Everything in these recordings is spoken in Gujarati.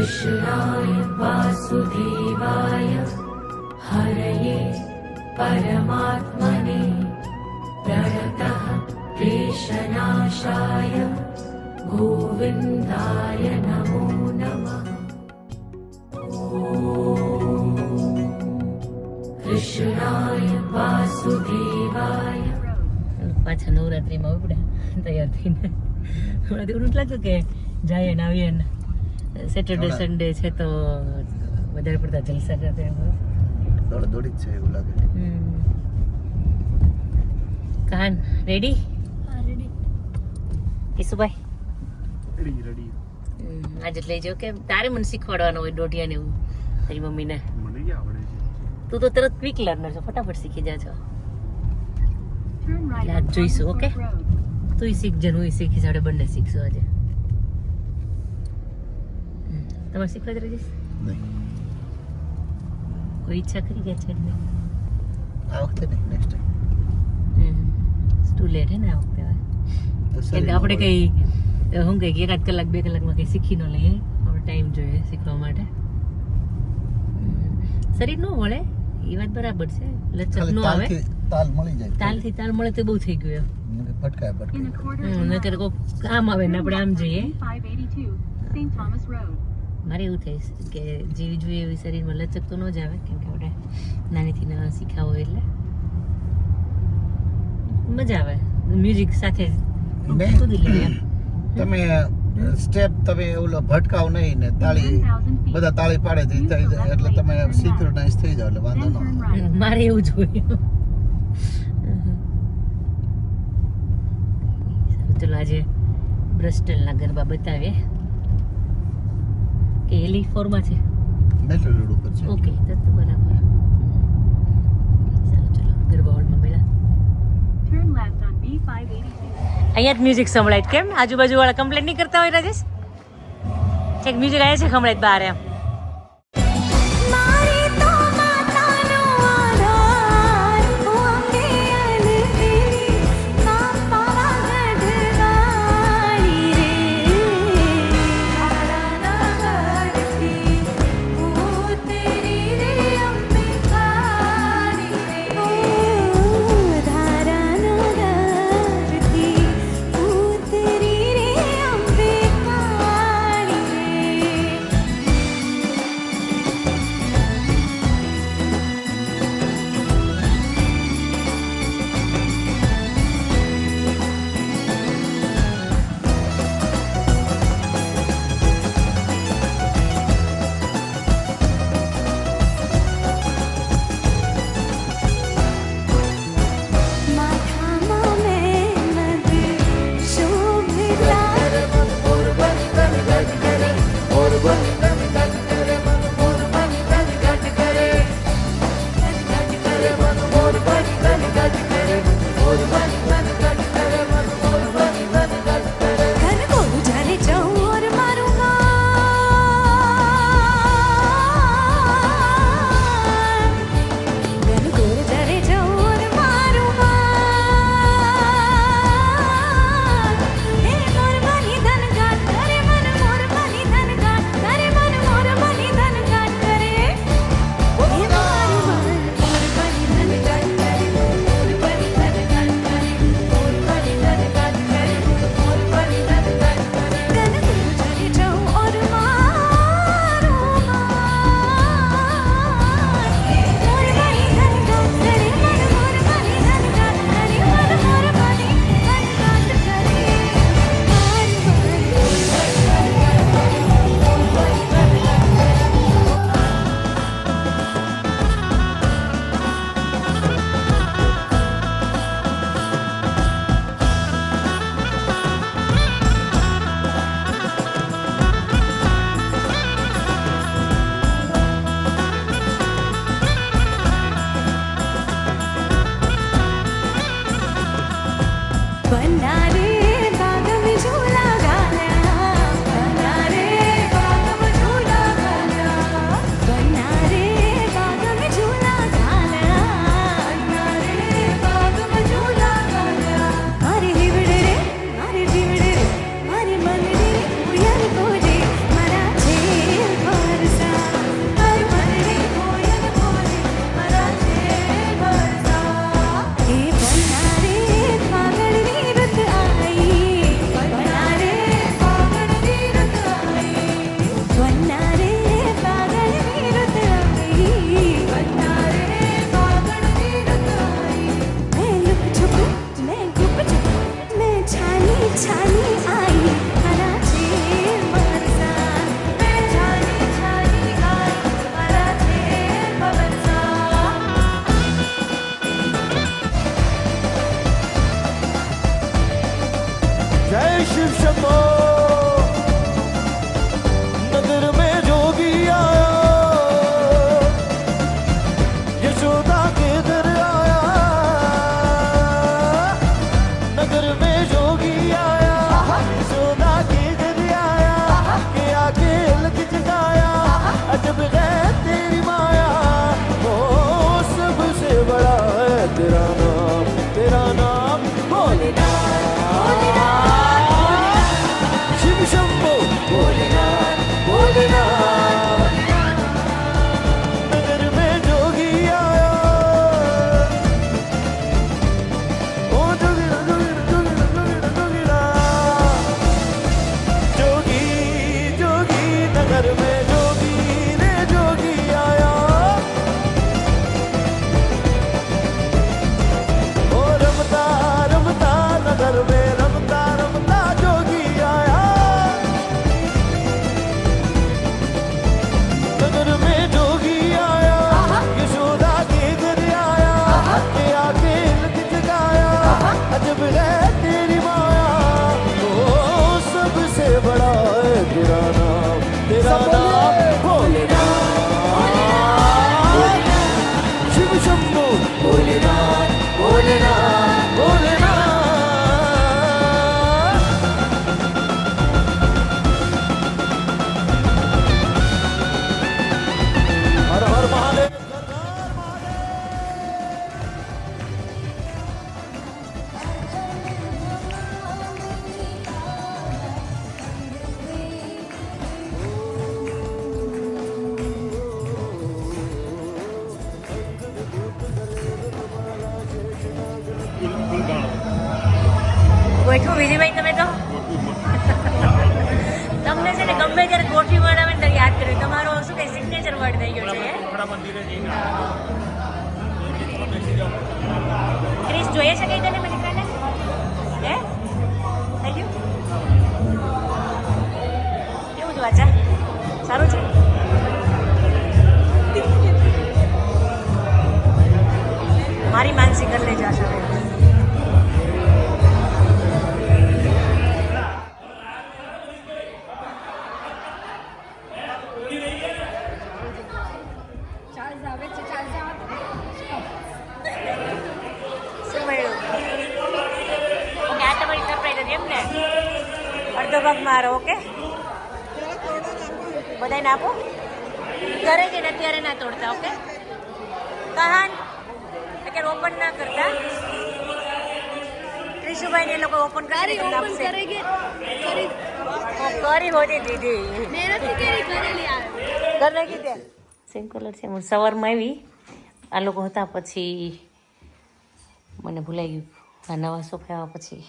कृष्णाय वासुदेवाय हरये परमात्मने प्रणतः क्लेशनाशाय गोविन्दाय नमो नमः कृष्णाय वासुदेवाय પાછા નવરાત્રીમાં ઉપડ્યા તૈયાર થઈને હમણાં તો એવું નથી લાગતું કે જાય ને આવીએ ને સેટરડે સન્ડે છે તો વધારે પડતા જલસા કરતા દોડ દોડી જ છે એવું લાગે. હમ. કાન રેડી ઈસુભાઈ? રેડી રેડી આજ આજે જ લઈ જાઓ કે તારે મને શીખવાડવાનું હોય દોઢિયા ને એવું તારી મમ્મીને. મને કે આવડે છે. તું તો તરત ક્વિક લર્નર છો ફટાફટ શીખી જા છો. જોઈશું, ઓકે? તું શીખજે ને હું શીખીશ આપણે બંને શીખશું આજે. તમારે શીખવા જ રહીશ નહીં કોઈ ઈચ્છા કરી ગયા છે નહીં આ વખતે નહીં નેક્સ્ટ ટાઈમ ટુ લેટ હે ને આ વખતે એટલે આપણે કંઈ હું કંઈક એકાદ કલાક બે કલાકમાં કંઈ શીખી ન લઈએ આપણે ટાઈમ જોઈએ શીખવા માટે હમ, શરીર ન મળે એ વાત બરાબર છે લચક ન આવે તાલથી તાલ મળી જાય તાલથી તાલ મળે તો બહુ થઈ ગયું ભટકાય ભટકાય નકર. કોક કામ આવે ને આપણે આમ જઈએ B582, St. Thomas Road. મારે એવું થાય છે કે જેવી જોઈએ એવી શરીરમાં લચક તો ન જ આવે કેમ કે આપણે નાનીથી ના શીખ્યા હોય એટલે. મજા આવે. મ્યુઝિક સાથે. કૂદી લઈએ તમે સ્ટેપ તમે ઓલો ભટકાવ નહીં ને તાળી બધા તાળી પાડે થઈ જાય એટલે તમે સિંક્રોનાઇઝ થઈ જાવ એટલે વાંધો ન. મારે એવું જોઈએ ચલો આજે બ્રસ્ટલના ગરબા બતાવીએ. કે એલી ફોરમાં છે? મેટલ રોડ ઉપર છે. ઓકે તો તો બરાબર. ચાલો ચલો ગરબા હોલમાં B582. અહીંયા જ મ્યુઝિક સંભળાય કેમ? આજુબાજુ વાળા કમ્પ્લેન નહીં કરતા હોય રાજેશ? ચેક મ્યુઝિક આવે છે સંભળાય બહાર એમ. 是什么？વિજયભાઈ, તમે તો તમને છે ને ગમે ત્યારે ગોઠવી વર્ડ આવે ને યાદ કર્યું. તમારો શું કે સિગ્નેચર વર્ડ થઈ ગયો છે ક્રિસ, જોઈએ છે કઈ તને મલિકાને હે? થઈ ગયું કેવું છે વાચા? સારું છે? મારી માનસી કરી લેજો સેમ કલર છે હું સવારમાં આવી આ લોકો હતા પછી મને ભૂલાઈ ગયું. આ નવા સોફા આવ્યા પછી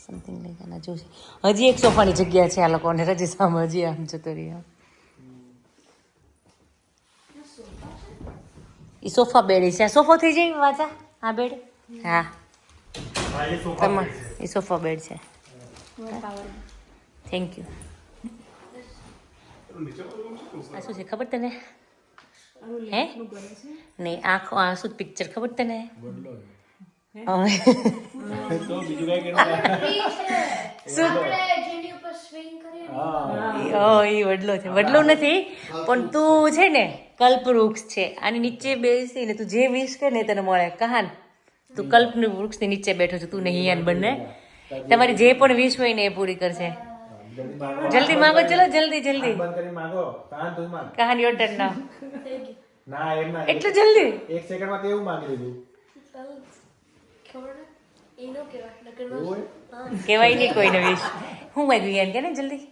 સમથિંગ લઈ ગયા જોશે. હજી એક સોફાની જગ્યા છે આ લોકોને. રજી સામે હજી આમ જતો રહ્યા. એ સોફા બેડ છે. આ સોફો થઈ જાય વાચા આ બેડ? હા. તમાર એ સોફા બેડ છે. થેન્ક યુ આ શું છે? ખબર તને? હે? નહીં આખો આ શું પિક્ચર ખબર તને? હવે. શું? એ વડલો છે. વડલો નથી પણ તું છે ને કલ્પવૃક્ષ છે. આની નીચે બેસીને તું જે વિશ કરે ને તને મળે. કહાન? તું કલ્પનું વૃક્ષની નીચે બેઠો છો. તું નહીં બંને તમારી જે પણ વિશ હોય ને એ પૂરી કરશે. જલ્દી માંગો. ચલો જલ્દી જલ્દી. બંધ કરી માંગો. કાન તું માંગ કાન યોર ટર્ન નાવ ના એમ ના. એટલું જલ્દી? એક સેકન્ડમાં કેવું માંગી લીધું. કેવાય નહીં કોઈ વિશ હું માંગ્યું યાર કે ને જલ્દી?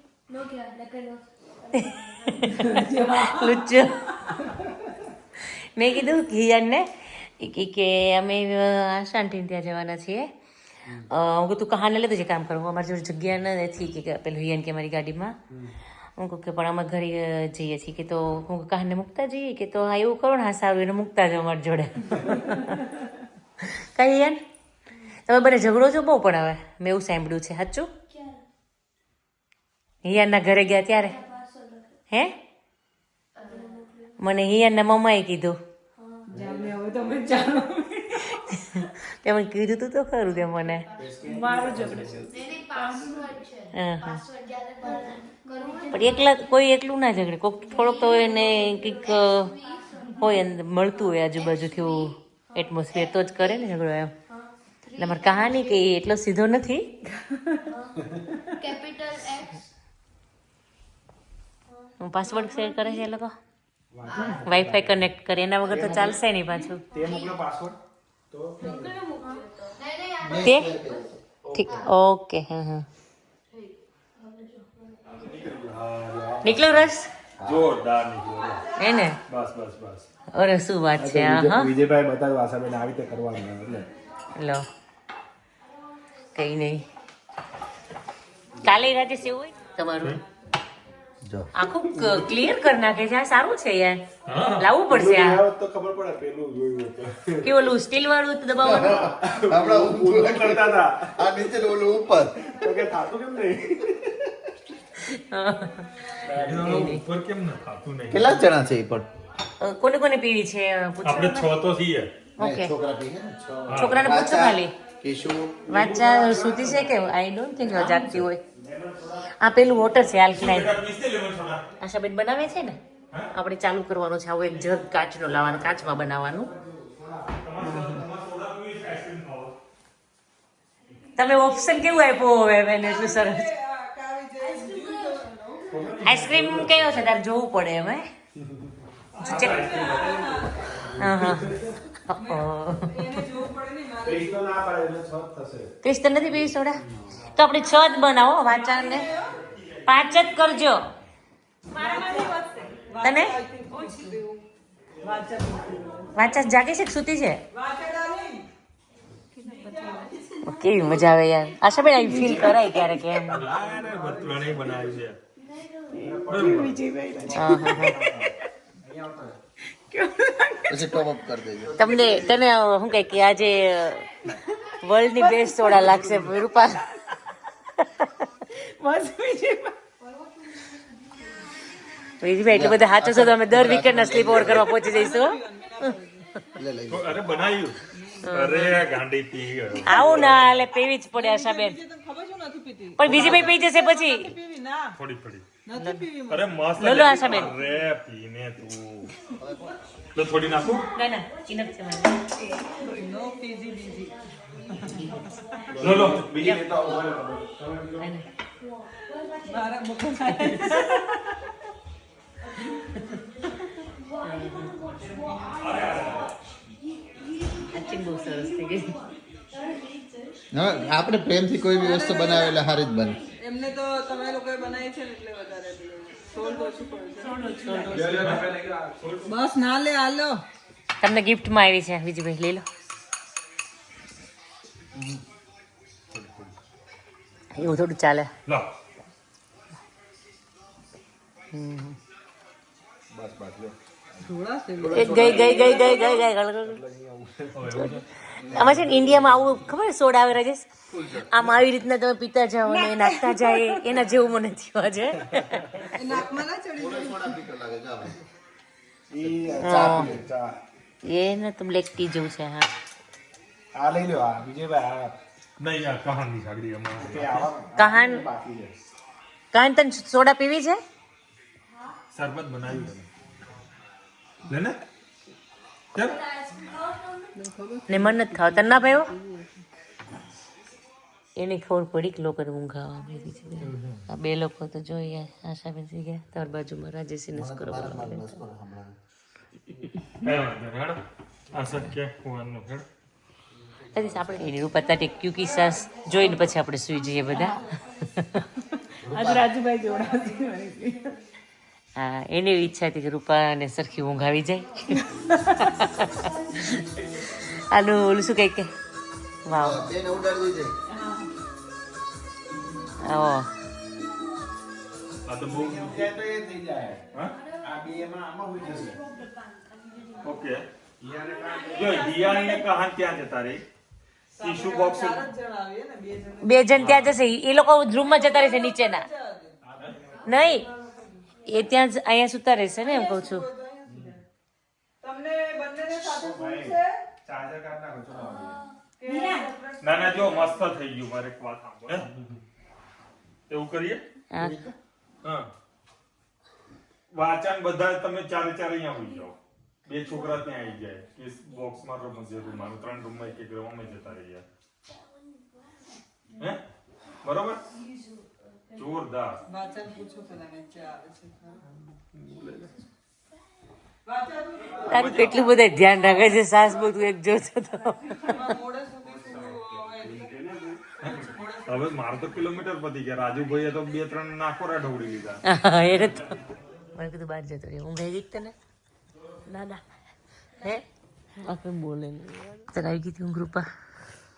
લુચ્ચો. મેં કીધું હિયાનને ઈ કી કે અમે આશાંતિ ત્યાં જવાના છીએ. અ, કહું તું કહાને લેતો જે કામ કરું. અમારી જોડે જગ્યા નથી કે કે પેલું હિયાન કે મારી ગાડીમાં. હું કહું કે પણ અમે ઘરે જઈએ છીએ. કે તો હું કહાને મૂકતા જઈએ? કે તો હા એવું કરો ને હા સારું એને મૂકતા જાઓ અમારી જોડે. કઈ હિયાન? તમે બને ઝઘડો છો બહુ પણ હવે. મેં એવું સાંભળ્યું છે. સાચું? હિયાનના ઘરે ગયા ત્યારે? હે મને હિયાનના મમ્માએ કીધું. તે મને કીધું તું તો ખરું તે મને. હા, હા. પણ એકલા કોઈ એકલું ના ઝઘડે. કોઈક થોડોક તો એને કંઈક હોય મળતું હોય આજુબાજુથી એવું એટમોસ્ફિયર તો જ કરે ને ઝઘડો એમ. એટલે મારે કહાની કે એ એટલો સીધો નથી. હું. પાસવર્ડ શેર કરે છે એ લોકો? વાઈફાઈ કનેક્ટ કરે. એના વગર તો ચાલશે નહીં પાછું. તે મોકલો પાસવર્ડ તો તે? ઠીક. ઓકે. હા હા. નીકળ્યો રસ? જોરદાર નીકળ્યો હે ને? બસ બસ બસ. અરે શું વાત છે આ હા. વિજયભાઈ બતાવ્યું આશાબેન આવી રીતે કરવાનું એટલે. લો. કઈ નહીં. કાલે રાતે સેવું હોય તમારું? આખું ક્લિયર કરી નાખે છે આ સારું છે યાર. લાવવું પડશે આ. તો ખબર પડે પેલું જોયું હતું કે ઓલું સ્ટીલ વાળું દબાવવાનું? આપણા ઉપર કરતા હતા. આ નીચે ઓલું ઉપર. તો કે થાતું કેમ નહીં? ઉપર કેમ ના ખાતું નહીં? કેટલા જણા છે એ પણ? કોને કોને પીવી છે આપણે છ તો છીએ. ઓકે. છોકરા પી છે. ને છોકરાને પૂછો વાચા, ખાલી કેશુ વાંચા સૂતી છે કે આઈ ડોન્ટ થિંક જાગતી હોય. આ પેલું વોટર છે આલ્કલાઇન આશાબેન બનાવે છે ને? આપણે ચાલુ કરવાનું છે આવું એક જગ કાચનો લાવવાનું કાચમાં બનાવવાનું. તમે ઓપ્શન કેવું આપ્યું હવે એને એટલું સરસ? આઈસ્ક્રીમ કયો છે? તારે જોવું પડે એમ હે હા. ના ક્રિસ્તન નથી પીવી સોડા? તો આપણે છ જ બનાવો વાંચાને પાંચ જ કરજો. તને વાંચા જાગે છે કે સૂતી છે? કેવી મજા આવે યાર. આશા ભાઈ આવી ફીલ કરાય ક્યારેક એમ. બનાવ્યું છે. હા, હા, હા. પછી ટોપ અપ કરી દેજો. તમને તને શું કહે કે આજે વર્લ્ડની બેસ્ટ સોડા લાગશે રૂપા. વિજયભાઈ એટલું બધા હાચો છો તો અમે દર વીકેન્ડ ના સ્લીપ ઓવર કરવા પહોંચી જઈશું અરે બનાવ્યું. અરે ગાંડી પી ગયો. આવું ના એટલે પીવી જ પડે આશાબેન પણ બીજી ભાઈ પી જશે પછી. થોડી થોડી. અરે મસ્ત લો, લો, લાગી. અરે પીને તું. તો થોડી નાખું. ના ના enough છે મને. લો લો બીજી લેતા આવો બોલો. ના, ના. Acting બહુ સરસ થઈ ગઈ હવે આપણે પ્રેમથી કોઈ બી વસ્તુ બનાવે એટલે હારી જ બને. એમને તો તમે લોકોએ બનાવી છે એટલે વધારે. બસ ના લે હાલો તમને ગિફ્ટમાં આવી છે વિજયભાઈ લઈ લો. એવું થોડું ચાલે. લો. બસ બસ ગઈ ગઈ ગઈ ગઈ ગઈ ગઈ. આમાં છે ને ઇન્ડિયામાં આવું ખબર સોડા આવે રાજેશ? આમ આવી રીતના તમે પીતા જાઓ ને એ નાખતા જાય એના જેવું મને થયું આજે. એ નાકમાં ના ચડી જાય ઈ ચા પીએ, ચા. એ ને તો બ્લેક ટી જેવું છે હા. આ લઈ લો આ વિજયભાઈ આ નહીં આ કહાનની સાગડી અમારે કહાન? કહાન તને સોડા પીવી છે? શરબત બનાવી છે. લે ને ચાલ. ને મન નથી ખાવા. તને ના ભાઈઓ એને ખબર પડી કે લોકોને ઊંઘ આવવા છે આ બે લોકો તો જોઈએ આશા બેસી ગયા. તાર બાજુમાં રાજેશી નસ્કરો આપણે એની રૂપા તાટે ક્યુકી સાસ જોઈને પછી આપણે સુઈ જઈએ બધા. આજ રાજુભાઈ જોડાશે. હા એની એવી ઈચ્છા હતી કે રૂપાને સરખી ઊંઘ આવી જાય. આનું ઓલું શું કહે કે? વાવ. ઓ. આ તો બહુ ત્યાં તો એ થઈ જાય. હા? આ બે એમાં આમાં હોઈ જશે. ઓકે. ઈયાને કાંઈ જો હિયાની ને કહાન ત્યાં જતા રહી? ટીશ્યુ બોક્સ જણાવીએ ને બે જણ. બે જણ ત્યાં જશે. એ લોકો રૂમમાં જતા રહેશે નીચેના. નહીં. એ ત્યાં જ અહીંયા સુતા રહેશે ને એમ કહું છું. તમને બંનેને સાથે છે? ચાર્જર કાઢ નાખો ચલો ના ના જો મસ્ત થઈ ગયું મારે એક વાત સાંભળો. હે? એવું કરીએ? હા. વાચન બધા તમે ચારે ચાર અહીંયા હોઈ જાઓ. બે છોકરા ત્યાં આવી જાય. કે બોક્સમાં રૂમ છે મારું ત્રણ રૂમમાં એક એક રૂમમાં જતા જાય હે? બરોબર? જોરદાર વાચન પૂછો પેલા નીચે આવે છે તારું કેટલું બધા ધ્યાન રાખે છે સાસ બધું એક જોતો તો હવે મારે તો કિલોમીટર પતી ગયા રાજુભાઈએ તો બે ત્રણ નાકોરા ઢોળી લીધા હા, એને તો મને કીધું બહાર જતો રહ્યો ઊંઘ આવી ગઈ તને ના ના હે આપણે બોલે તને આવી ગઈ હતી ઊંઘ રૂપા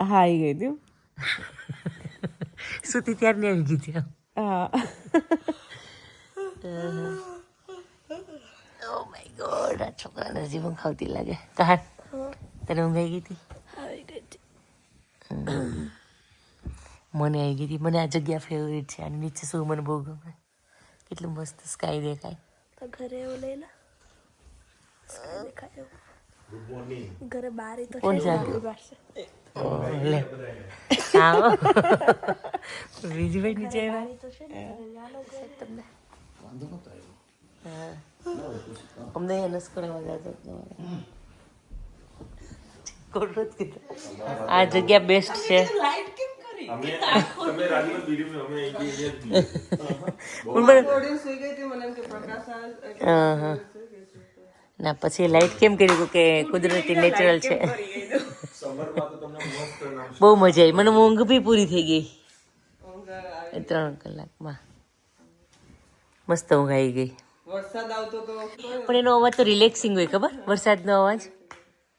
હા આવી ગઈ હતી સુતી ત્યાર નહીં આવી ગઈ હતી ઓ માય ગોડ આ છોકરાને હજી ઊંઘ આવતી લાગે. કહાન તને ઊંઘ આવી ગઈ હતી. મને આવી ગઈ હતી. મને આ જગ્યા ફેવરેટ છે. આની નીચે શું મને બહુ ગમે? કેટલું મસ્ત સ્કાય દેખાય. તો ઘરે એવું લઈ લે. દેખાય ઘરે બારી તો કોણ લે. આવો વિજયભાઈ નીચે આવ્યા અમને અનસ કરવા જતો આ જગ્યા બેસ્ટ છે ના પછી લાઈટ કેમ કર્યું કે કુદરતી નેચરલ છે બહુ મજા આવી. મને ઊંઘ બી પૂરી થઈ ગઈ. ત્રણ કલાકમાં. મસ્ત ઊંઘ આવી ગઈ. વરસાદ આવતો તો પણ એનો અવાજ તો રિલેક્સિંગ હોય ખબર? વરસાદનો અવાજ?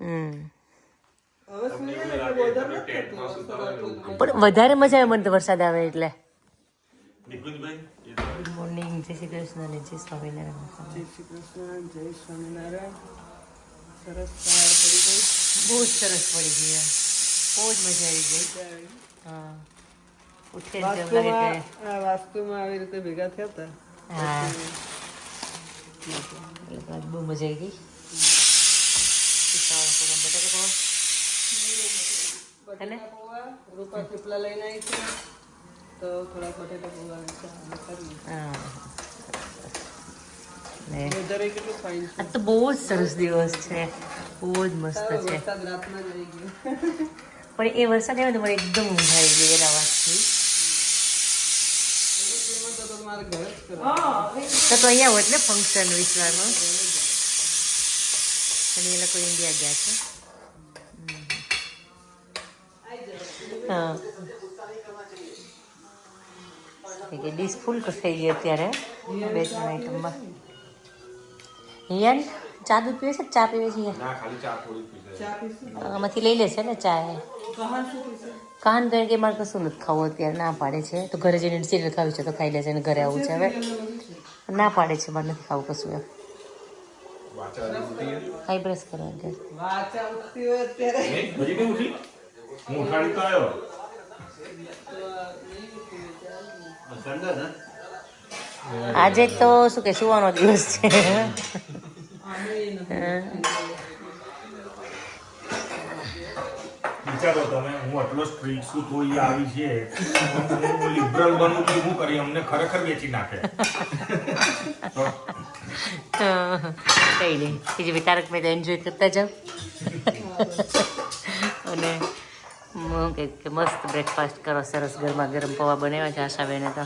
હમ. પણ વધારે મજા આવે મને તો વરસાદ આવે એટલે. ગુડ મોર્નિંગ જય શ્રી કૃષ્ણ અને જય સ્વામિનારાયણ. જય શ્રી કૃષ્ણ જય સ્વામિનારાયણ. સરસ પડી ગઈ. બહુ જ સરસ પડી ગઈ યાર. બહુ જ મજા આવી ગઈ. હા. ઉઠે વાસ્તુમાં આવી રીતે ભેગા થયા હતા. હા. બહુ મજા આવી ગઈ. રૂપા થેપલા લઈને આવી છે. તો થોડાક બટેટા ફાઇન તો બહુ જ સરસ દિવસ છે. બહુ જ મસ્ત છે. રાતમાં જ આવી ગયો. પણ એ વરસાદ આવ્યો તો મને એકદમ ઊંઘ આવી ગઈ એના વાતથી. તો તો અહીંયા હોત ને ફંક્શન વિશ્વાનું અને એ લોકો ઇન્ડિયા ગયા છે. હા. કે ડીશ ફૂલ થઈ ગઈ અત્યારે, બે ત્રણ આઈટમમાં હિયાન? ચા દૂધ પીવે છે ચા પીવે છે હિયાન? ના ખાલી ચા થોડી પીશે. આમાંથી લઈ લેશે ને ચા એ. કાન કારણ કે મારે કશું નથી ખાવું અત્યારે ના પાડે છે. તો ઘરે જઈને સિરિયલ ખાવી છે તો ખાઈ લેશે અને ઘરે આવું છે હવે. ના પાડે છે મારે નથી ખાવું કશું એમ. ખાઈ બ્રશ કરવા તો આજે તો શું કે સુવાનો દિવસ છે. વિચારો તમે, હું આટલો સ્ટ્રીટ છું તો એ આવી છે? હું લિબરલ બનું કે હું કરી અમને ખરેખર વેચી નાખે. કઈ નહીં. બીજી બી તારક મહેતા એન્જોય કરતા જાઓ. અને હું કે મસ્ત બ્રેકફાસ્ટ કરો, સરસ ગરમા ગરમ પૌવા બનાવ્યા છે આશાબેને તો.